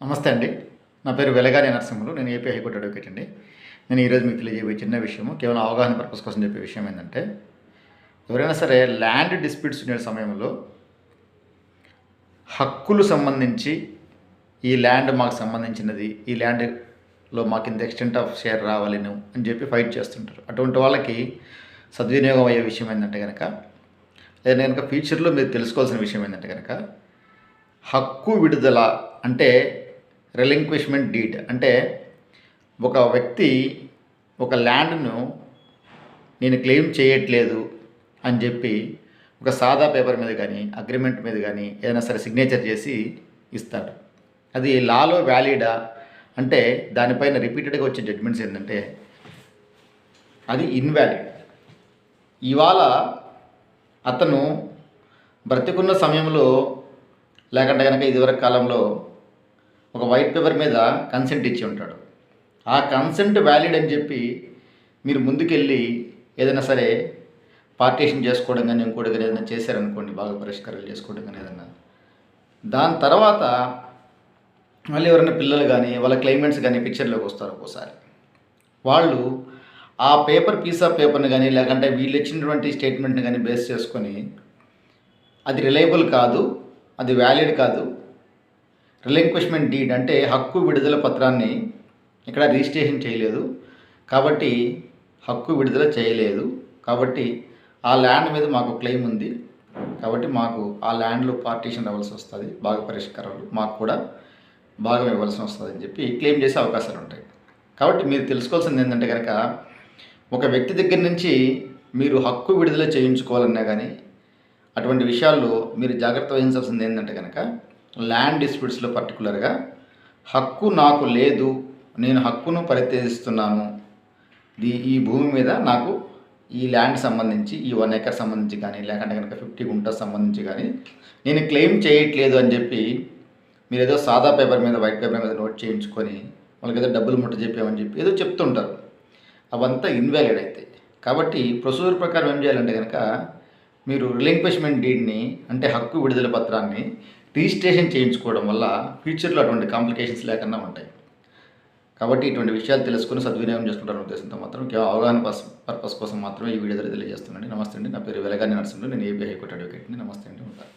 నమస్తే అండి. నా పేరు వెలగాని నరసింహులు. నేను ఏపీ హైకోర్టు అడ్వకేట్ అండి. నేను ఈరోజు మీకు తెలియజేయబోయే చిన్న విషయము కేవలం అవగాహన పర్పస్ కోసం చెప్పే విషయం ఏంటంటే ఎవరైనా సరే ల్యాండ్ డిస్ప్యూట్స్ ఉండే సమయంలో హక్కులు సంబంధించి ఈ ల్యాండ్ మాకు సంబంధించినది ఈ ల్యాండ్లో మాకు ఇంత ఎక్స్టెంట్ ఆఫ్ షేర్ రావాలను అని చెప్పి ఫైట్ చేస్తుంటారు. అటువంటి వాళ్ళకి సద్వినియోగం అయ్యే విషయం ఏంటంటే కనుక లేదా కనుక ఫ్యూచర్లో మీరు తెలుసుకోవాల్సిన విషయం ఏంటంటే కనుక హక్కు విడుదల అంటే రిలింక్విష్మెంట్ డీడ్ అంటే ఒక వ్యక్తి ఒక ల్యాండ్ను నేను క్లెయిమ్ చేయట్లేదు అని చెప్పి ఒక సాదా పేపర్ మీద కానీ అగ్రిమెంట్ మీద కానీ ఏదైనా సరే సిగ్నేచర్ చేసి ఇస్తాడు. అది లాలో వ్యాలిడా అంటే దానిపైన రిపీటెడ్గా వచ్చే జడ్మెంట్స్ ఏంటంటే అది ఇన్వాలిడ్ ఇవాళ అతను బ్రతికున్న సమయంలో లేకుంటే కనుక ఇదివరకు కాలంలో ఒక వైట్ పేపర్ మీద కన్సెంట్ ఇచ్చి ఉంటాడు. ఆ కన్సెంట్ వ్యాలిడ్ అని చెప్పి మీరు ముందుకెళ్ళి ఏదైనా సరే పార్టీషన్ చేసుకోవడం కానీ ఇంకోటి కానీ ఏదైనా చేశారనుకోండి బాగా పరిష్కారాలు చేసుకోవడం కానీ ఏదైనా. దాని తర్వాత మళ్ళీ ఎవరైనా పిల్లలు కానీ వాళ్ళ క్లైమెంట్స్ కానీ పిక్చర్లోకి వస్తారు ఒక్కోసారి. వాళ్ళు ఆ పేపర్ పీస్ ఆఫ్ పేపర్ని కానీ లేకుంటే వీళ్ళు ఇచ్చినటువంటి స్టేట్మెంట్ని కానీ బేస్ చేసుకొని అది రిలయబుల్ కాదు అది వ్యాలిడ్ కాదు రిలింక్విష్మెంట్ డీడ్ అంటే హక్కు విడుదల పత్రాన్ని ఇక్కడ రిజిస్ట్రేషన్ చేయలేదు. కాబట్టి హక్కు విడుదల చేయలేదు. కాబట్టి ఆ ల్యాండ్ మీద మాకు క్లెయిమ్ ఉంది. కాబట్టి మాకు ఆ ల్యాండ్లో పార్టీషన్ అవ్వాల్సి వస్తుంది. బాగా పరిష్కారాలు మాకు కూడా భాగం ఇవ్వాల్సి వస్తుంది అని చెప్పి క్లెయిమ్ చేసే అవకాశాలు ఉంటాయి. కాబట్టి మీరు తెలుసుకోవాల్సింది ఏంటంటే కనుక ఒక వ్యక్తి దగ్గర నుంచి మీరు హక్కు విడుదల చేయించుకోవాలన్నా కానీ అటువంటి విషయాల్లో మీరు జాగ్రత్త వహించాల్సింది ఏంటంటే కనుక ల్యాండ్ డిస్ప్యూట్స్లో పర్టికులర్గా హక్కు నాకు లేదు నేను హక్కును పరిత్యజిస్తున్నాను ఈ ఈ భూమి మీద నాకు ఈ ల్యాండ్ సంబంధించి ఈ వన్ ఏకర్ సంబంధించి కానీ లేకుంటే కనుక ఫిఫ్టీ గుంటస్ సంబంధించి కానీ నేను క్లెయిమ్ చేయట్లేదు అని చెప్పి మీరు ఏదో సాదా పేపర్ మీద వైట్ పేపర్ మీద నోట్ చేయించుకొని వాళ్ళకి ఏదో డబ్బులు ముట్ట చెప్పామని చెప్పి ఏదో చెప్తుంటారు. అవంతా ఇన్వాలిడ్ అవుతాయి కాబట్టి ప్రొసీజర్ ప్రకారం ఏం చేయాలంటే కనుక మీరు రిలింక్విష్మెంట్ డీడ్ని అంటే హక్కు విడుదల పత్రాన్ని రిజిస్ట్రేషన్ చేయించుకోవడం వల్ల ఫ్యూచర్లో అటువంటి కాంప్లికేషన్స్ లేకుండా ఉంటాయి. కాబట్టి ఇటువంటి విషయాలు తెలుసుకుని సద్వినియోగం చేసుకుంటారనే ఉద్దేశంతో మాత్రం కేవలం అవగాహన పర్పస్ కోసం మాత్రమే ఈ వీడియో ద్వారా తెలియజేస్తున్నాను నమస్తే అండి. నా పేరు వెలగాని నరసింహులు. నేను ఏబీ హైకోర్టు అడ్వకేట్ని. నమస్తే అండి. ఉంటాను